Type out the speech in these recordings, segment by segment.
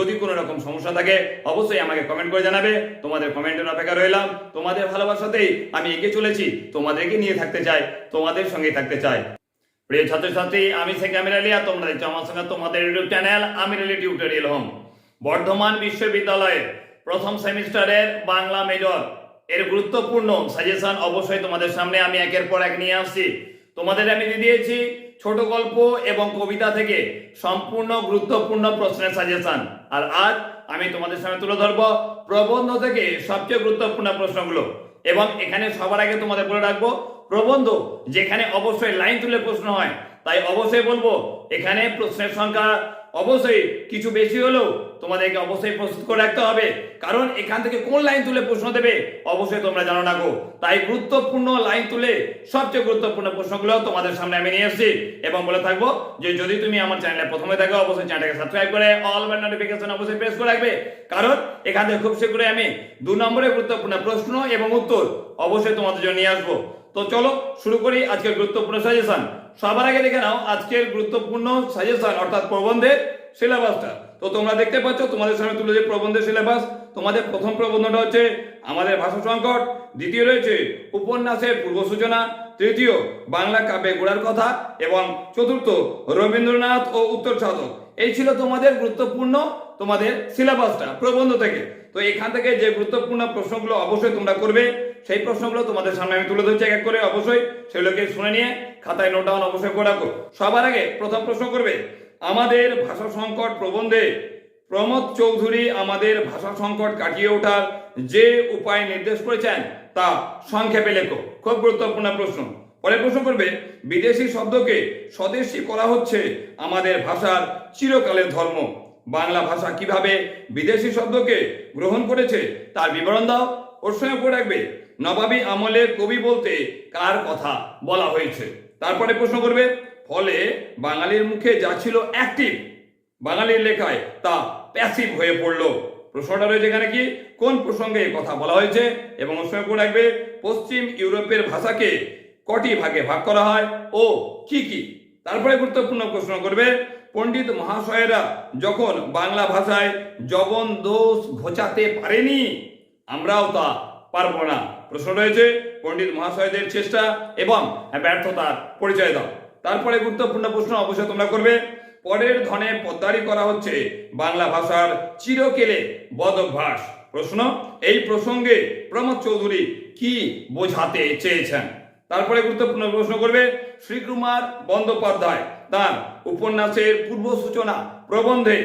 যদি কোনো রকম সমস্যা থাকে, অবশ্যই আমাকে কমেন্ট করে জানাবে। তোমাদের কমেন্টের অপেক্ষা রইলাম। তোমাদের ভালোবাসাতেই আমি এগিয়ে চলেছি। তোমাদেরকে নিয়ে থাকতে চাই, তোমাদের সঙ্গেই থাকতে চাই। প্রিয় ছাত্রছাত্রী, আমি আমির আলী আর তোমরা দেখছ আমার সঙ্গে তোমাদের YouTube channel Amir Ali tutorial home Bardhaman বিশ্ববিদ্যালয়ের প্রথম সেমিস্টারের বাংলা মেজর এর গুরুত্বপূর্ণ সাজেশন অবশ্যই তোমাদের সামনে আমি একের পর এক নিয়ে আসছি। তোমাদের আমি দিয়ে দিয়েছি ছোট গল্প এবং কবিতা থেকে সম্পূর্ণ গুরুত্বপূর্ণ প্রশ্নের সাজেশন আর আজ আমি তোমাদের সামনে তুলে ধরবো প্রবন্ধ থেকে সবচেয়ে গুরুত্বপূর্ণ প্রশ্নগুলো। এবং এখানে সবার আগে তোমাদের বলে রাখব, প্রবন্ধ যেখানে অবশ্যই লাইন তুলে প্রশ্ন হয়, তাই অবশ্যই বলব, এখানে প্রশ্নের সংখ্যা অবশ্যই কিছু বেশি হলেও তোমাদেরকে অবশ্যই প্রস্তুত করে রাখতে হবে। কারণ এখান থেকে কোন লাইন তুলে প্রশ্ন দেবে, অবশ্যই তোমরা জানো না গো। তাই গুরুত্বপূর্ণ লাইন তুলে সবচেয়ে গুরুত্বপূর্ণ প্রশ্নগুলো তোমাদের সামনে আমি নিয়ে এসেছি। এবং বলে থাকব যে যদি তুমি আমার চ্যানেলে প্রথমে থাকো, অবশ্যই চ্যানেলটাকে সাবস্ক্রাইব করে অল বেল নোটিফিকেশন অবশ্যই প্রেস করে রাখবে। কারণ এখান থেকে খুব শীঘ্রই আমি দু নম্বরের গুরুত্বপূর্ণ প্রশ্ন এবং উত্তর অবশ্যই তোমাদের জন্য নিয়ে আসব। তো চলো শুরু করি আজকের গুরুত্বপূর্ণ সাজেশন সবার আগে দেখে নাও, আজকের গুরুত্বপূর্ণ সাজেশন অর্থাৎ প্রবন্ধের সিলেবাসটা তো তোমরা দেখতে পাচ্ছ, তোমাদের সামনে তুলে যে প্রবন্ধের সিলেবাস তোমাদের প্রথম প্রবন্ধটা হচ্ছে আমাদের ভাষা সংকট, দ্বিতীয় রয়েছে উপন্যাসের পূর্ব সূচনা, তৃতীয় বাংলা কাব্যে গোড়ার কথা, এবং চতুর্থ রবীন্দ্রনাথ ও উত্তর সাধক। এই ছিল তোমাদের গুরুত্বপূর্ণ তোমাদের সিলেবাসটা প্রবন্ধ থেকে। তো এখান থেকে যে গুরুত্বপূর্ণ প্রশ্নগুলো অবশ্যই তোমরা করবে সেই প্রশ্নগুলো তোমাদের সামনে আমি তুলে ধরছি এক এক করে, অবশ্যই সেগুলোকে শুনে নিয়ে খাতায় নোট ডাউন অবশ্যই করে রাখো। সবার আগে প্রথম প্রশ্ন করবে, আমাদের ভাষা সংকট প্রবন্ধে প্রমোদ চৌধুরী আমাদের ভাষা সংকট কাটিয়ে ওঠার যে উপায় নির্দেশ করেছেন তা সংক্ষেপে লেখো। খুব গুরুত্বপূর্ণ প্রশ্ন। পরে প্রশ্ন করবে, বিদেশি শব্দকে স্বদেশী করা হচ্ছে আমাদের ভাষার চিরকালের ধর্ম। বাংলা ভাষা কীভাবে বিদেশি শব্দকে গ্রহণ করেছে তার বিবরণ দাও। ওর সঙ্গে করে রাখবে। নবাবী আমলে কবি বলতে কার কথা বলা হয়েছে? তারপরে প্রশ্ন করবে, ফলে বাঙালির মুখে যা ছিল অ্যাক্টিভ বাঙালির লেখায় তা প্যাসিভ হয়ে পড়ল। প্রশ্নটা রয়েছে এখানে কি? কোন প্রসঙ্গে কথা বলা হয়েছে? এবং ওর সঙ্গে করে রাখবে, পশ্চিম ইউরোপের ভাষাকে কটি ভাগে ভাগ করা হয় ও কি কি? তারপরে গুরুত্বপূর্ণ প্রশ্ন করবে, পণ্ডিত মহাশয়েরা যখন বাংলা ভাষায় জবন দোষ ঘোচাতে পারেনি আমরাও তা পারব না। প্রশ্ন রয়েছে, পণ্ডিত মহাশয়দের চেষ্টা এবং ব্যর্থতার পরিচয় দাও। তারপরে গুরুত্বপূর্ণ প্রশ্ন অবশ্যই তোমরা করবে। পরের ধনে পদ্মারি করা হচ্ছে বাংলা ভাষার চিরকেলে বদ অভ্যাস প্রশ্ন। এই প্রসঙ্গে প্রমোদ চৌধুরী কি বোঝাতে চেয়েছেন? তারপরে গুরুত্বপূর্ণ প্রশ্ন করবে, শ্রীকুমার বন্দ্যোপাধ্যায় তার উপন্যাসের পূর্ব সূচনা প্রবন্ধে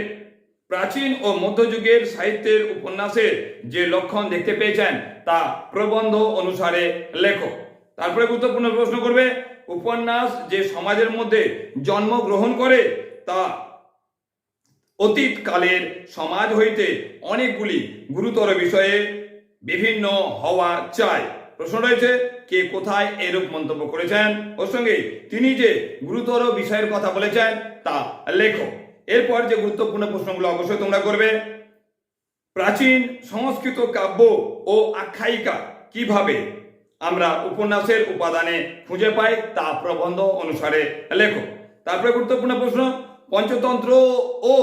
প্রাচীন ও মধ্যযুগের সাহিত্যের উপন্যাসের যে লক্ষণ দেখতে পেয়েছেন, তা প্রবন্ধ অনুসারে লেখো। তারপরে গুরুত্বপূর্ণ প্রশ্ন করবে, উপন্যাস যে সমাজের মধ্যে জন্মগ্রহণ করে, তা অতীত কালের সমাজ হইতে অনেকগুলি গুরুতর বিষয়ে বিভিন্ন হওয়া চায় প্রশ্ন রয়েছে, কে কোথায় এরূপ মন্তব্য করেছেন? ওর সঙ্গে তিনি যে গুরুতর বিষয়ের কথা বলেছেন, তা লেখো। এরপর যে গুরুত্বপূর্ণ প্রশ্নগুলো অবশ্যই তোমরা করবে। প্রাচীন সংস্কৃত কাব্য ও আখ্যায়িকা কীভাবে আমরা উপন্যাসের উপাদানে খুঁজে পাই তা প্রবন্ধ অনুসারে লেখো। তারপরে গুরুত্বপূর্ণ প্রশ্ন, পঞ্চতন্ত্র ও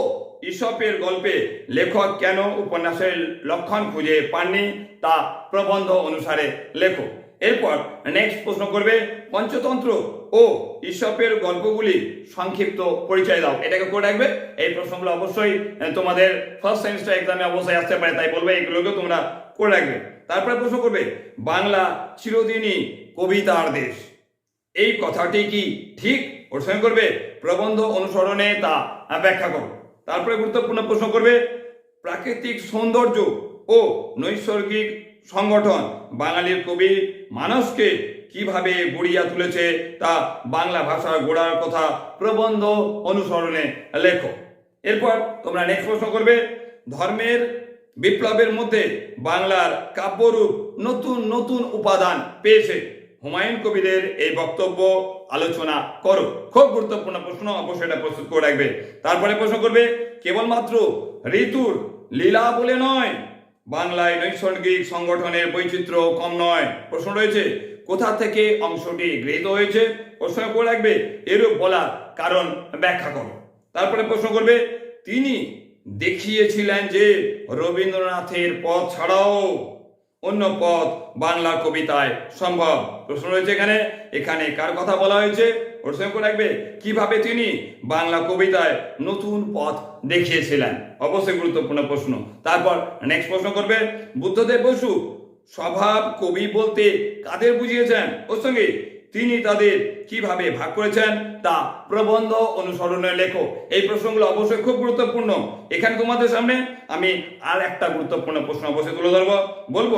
ঈশপের গল্পে লেখক কেন উপন্যাসের লক্ষণ খুঁজে পাননি তা প্রবন্ধ অনুসারে লেখো। এরপর নেক্সট প্রশ্ন করবে পঞ্চতন্ত্র ও ঈশপের গল্পগুলি সংক্ষিপ্ত পরিচয় দাও। এটাকে করে রাখবে। এই প্রশ্নগুলো অবশ্যই তোমাদের ফার্স্ট সেমিস্টার এক্সামে অবশ্যই আসতে পারে, তাই বলবে এগুলোকে তোমরা করে রাখবে। তারপরে প্রশ্ন করবে, বাংলা চিরদিনই কবিতার দেশ। এই কথাটি কি ঠিক? সঙ্গে করবে, প্রবন্ধ অনুসরণে তা ব্যাখ্যা করো। তারপরে গুরুত্বপূর্ণ প্রশ্ন করবে, প্রাকৃতিক সৌন্দর্য ও নৈসর্গিক সংগঠন বাঙালির কবি মানসকে কীভাবে গড়িয়া তুলেছে তা বাংলা ভাষার গোড়ার কথা প্রবন্ধ অনুসরণে লেখো। এরপর তোমরা নেক্সট প্রশ্ন করবে, ধর্মের বিপ্লবের মধ্যে বাংলার কাব্যরূপ নতুন নতুন উপাদান পেয়েছে। হুমায়ুন কবিরের এই বক্তব্য আলোচনা করো। খুব গুরুত্বপূর্ণ প্রশ্ন, অবশ্যই এটা প্রস্তুত করে রাখবে। তারপরে প্রশ্ন করবে, কেবলমাত্র ঋতুর লীলা বলে নয় বাংলায় নৈসর্গিক সংগঠনের বৈচিত্র্য কম নয়। প্রশ্ন রয়েছে, কোথা থেকে অংশটি গৃহীত হয়েছে? প্রশ্ন করে রাখবে, এরূপ বলার কারণ ব্যাখ্যা করো। তারপরে প্রশ্ন করবে, তিনি দেখিয়েছিলেন যে রবীন্দ্রনাথের পথ ছাড়াও অন্য পথ বাংলা কবিতায় সম্ভব। প্রশ্ন রয়েছে এখানে এখানে কার কথা বলা হয়েছে? প্রশ্ন করে রাখবে কীভাবে তিনি বাংলা কবিতায় নতুন পথ দেখিয়েছিলেন? অবশ্যই গুরুত্বপূর্ণ প্রশ্ন। তারপর নেক্সট প্রশ্ন করবে, বুদ্ধদেব বসু স্বভাব কবি বলতে কাদের বুঝিয়েছেন? ওর সঙ্গে তিনি তাদের কীভাবে ভাগ করেছেন? তা প্রবন্ধ অনুসরণে লেখো। এই প্রশ্নগুলো অবশ্যই খুব গুরুত্বপূর্ণ। এখানে তোমাদের সামনে আমি আর একটা গুরুত্বপূর্ণ প্রশ্ন অবশ্যই তুলে ধরবো। বলব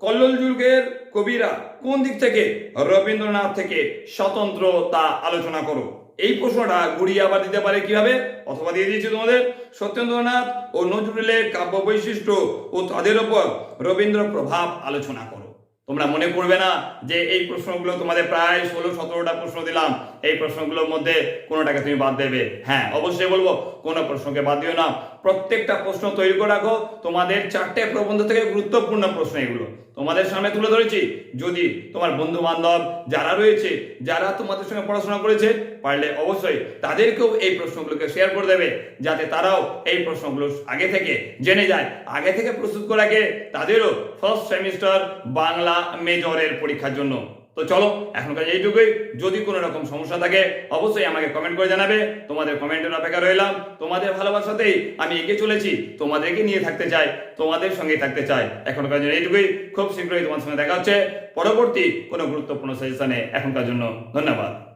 কল্লোল যুগের কবিরা কোন দিক থেকে? রবীন্দ্রনাথ থেকে। স্বতন্ত্র তা আলোচনা করো। এই প্রশ্নটা ঘুরিয়ে আবার দিতে পারে কীভাবে? অথবা দিয়ে দিয়েছি তোমাদের। সত্যেন্দ্রনাথ ও নজরুলের কাব্য বৈশিষ্ট্য ও তাদের ওপর রবীন্দ্র প্রভাব আলোচনা করো। তোমরা মনে করবে না যে এই প্রশ্নগুলো তোমাদের প্রায় ষোলো, সতেরোটা প্রশ্ন দিলাম। এই প্রশ্নগুলোর মধ্যে কোনোটাকে তুমি বাদ দেবে? হ্যাঁ অবশ্যই বলব, কোনো প্রশ্নকে বাদ দিও না। প্রত্যেকটা প্রশ্ন তৈরি করে রাখো। তোমাদের চারটে প্রবন্ধ থেকে গুরুত্বপূর্ণ প্রশ্ন এগুলো। তোমাদের সামনে তুলে ধরেছি। যদি তোমার বন্ধু বান্ধব যারা রয়েছে, যারা তোমাদের সঙ্গে পড়াশোনা করেছে, পারলে অবশ্যই তাদেরকেও এই প্রশ্নগুলোকে শেয়ার করে দেবে, যাতে তারাও এই প্রশ্নগুলো আগে থেকে জেনে যায়। আগে থেকে প্রস্তুত করে রাখে তাদেরও ফার্স্ট সেমিস্টার বাংলা মেজরের পরীক্ষার জন্য। তো চলো, এখনকার এইটুকুই। যদি কোনো রকম সমস্যা থাকে, অবশ্যই আমাকে কমেন্ট করে জানাবে। তোমাদের কমেন্টের অপেক্ষা রইলাম। তোমাদের ভালোবাসাতেই আমি এগিয়ে চলেছি। তোমাদেরকে নিয়ে থাকতে চাই, তোমাদের সঙ্গেই থাকতে চাই। এখনকার জন্য এইটুকুই। খুব শীঘ্রই তোমার সঙ্গে দেখা হচ্ছে। পরবর্তী কোনো গুরুত্বপূর্ণ সাজেশনে এখনকার জন্য ধন্যবাদ।